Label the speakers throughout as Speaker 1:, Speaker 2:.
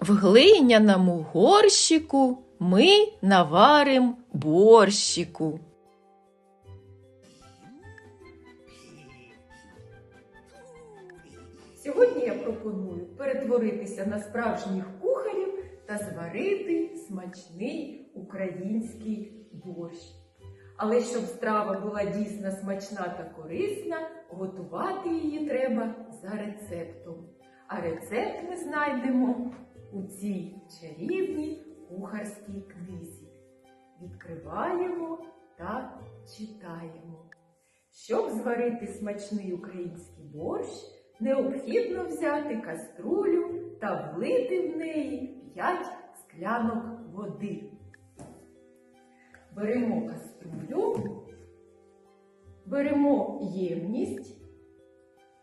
Speaker 1: В глиняному горщику ми наварим борщику.
Speaker 2: Сьогодні я пропоную перетворитися на справжніх кухарів та зварити смачний український борщ. Але щоб страва була дійсно смачна та корисна, готувати її треба за рецептом. А рецепт ми знайдемо у цій чарівній кухарській книзі. Відкриваємо та читаємо. Щоб зварити смачний український борщ, необхідно взяти каструлю та влити в неї 5 склянок води. Беремо каструлю, беремо ємність,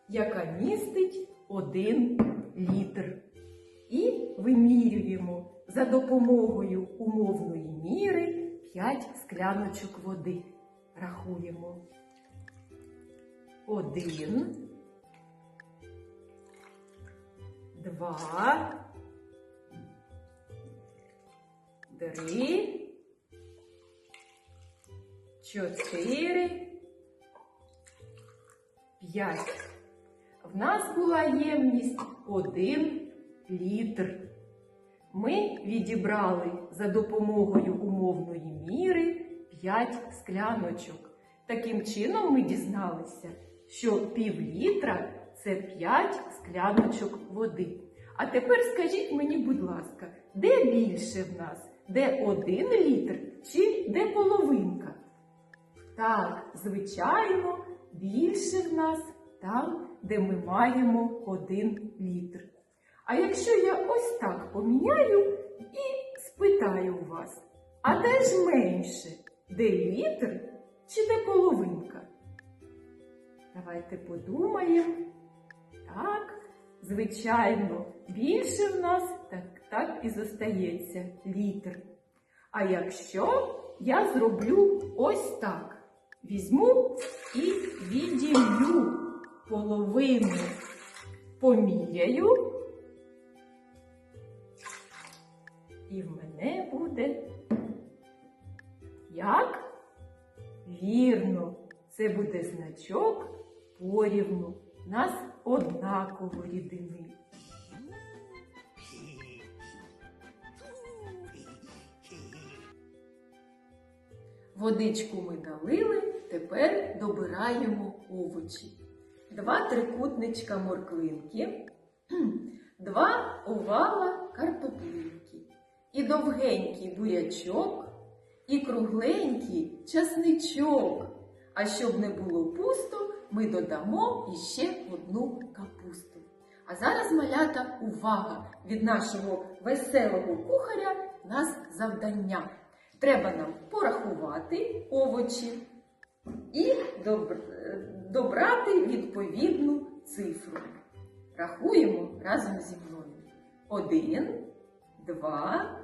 Speaker 2: яка містить 1 літр. І вимірюємо за допомогою умовної міри 5 скляночок води. Рахуємо. Один, два, три, чотири, п'ять. В нас була ємність один літр. Ми відібрали за допомогою умовної міри 5 скляночок. Таким чином ми дізналися, що пів літра це 5 скляночок води. А тепер скажіть мені, будь ласка, де більше в нас? Де один літр чи де половинка? Так, звичайно, більше в нас там, де ми маємо один літр. А якщо я ось так поміняю і спитаю у вас, а де ж менше? Де літр чи де половинка? Давайте подумаємо. Так, звичайно, більше в нас так, так і зостається літр. А якщо я зроблю ось так, візьму і відділю половину, поміряю, і в мене буде як? Вірно, це буде значок порівну. Нас однаково рідини. Водичку ми налили, тепер добираємо овочі. Два трикутничка морквинки, два овала картоплинки, і довгенький бурячок, і кругленький часничок. А щоб не було пусто, ми додамо іще одну капусту. А зараз, малята, увага! Від нашого веселого кухаря нас завдання. Треба нам порахувати овочі і добрати відповідну цифру. Рахуємо разом зі мною. Один, два,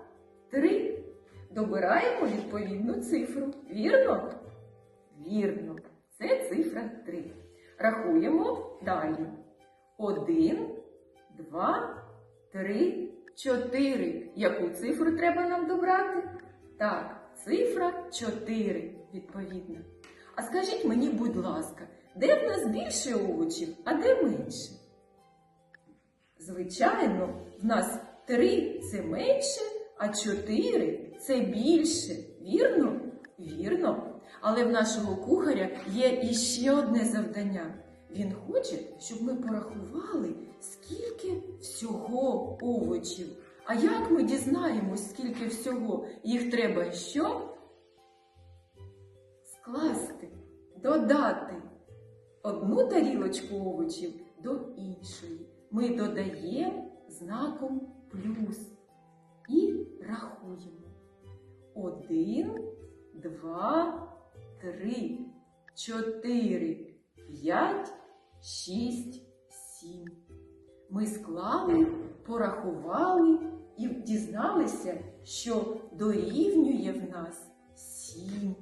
Speaker 2: три. Добираємо відповідну цифру. Вірно? Вірно. Це цифра 3. Рахуємо далі. Один, два, три, чотири. Яку цифру треба нам добрати? Так, цифра 4, відповідно. А скажіть мені, будь ласка, де в нас більше овочів, а де менше? Звичайно, в нас 3 це менше, а 4 це більше. Вірно? Вірно. Але в нашого кухаря є іще одне завдання. Він хоче, щоб ми порахували, скільки всього овочів. А як ми дізнаємось, скільки всього? Їх треба що? Скласти, додати одну тарілочку овочів до іншої. Ми додаємо знаком плюс і рахуємо. Один, два, три, чотири, п'ять, шість, сім. Ми склали, порахували і дізналися, що дорівнює в нас сім.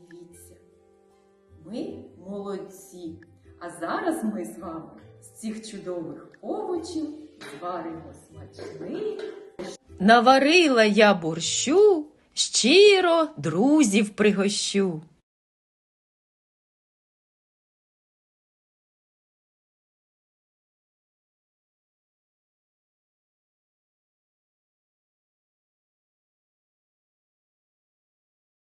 Speaker 2: Дивіться, ми молодці. А зараз ми з вами з цих чудових овочів зваримо смачний
Speaker 1: Наварила я борщу, щиро друзів пригощу.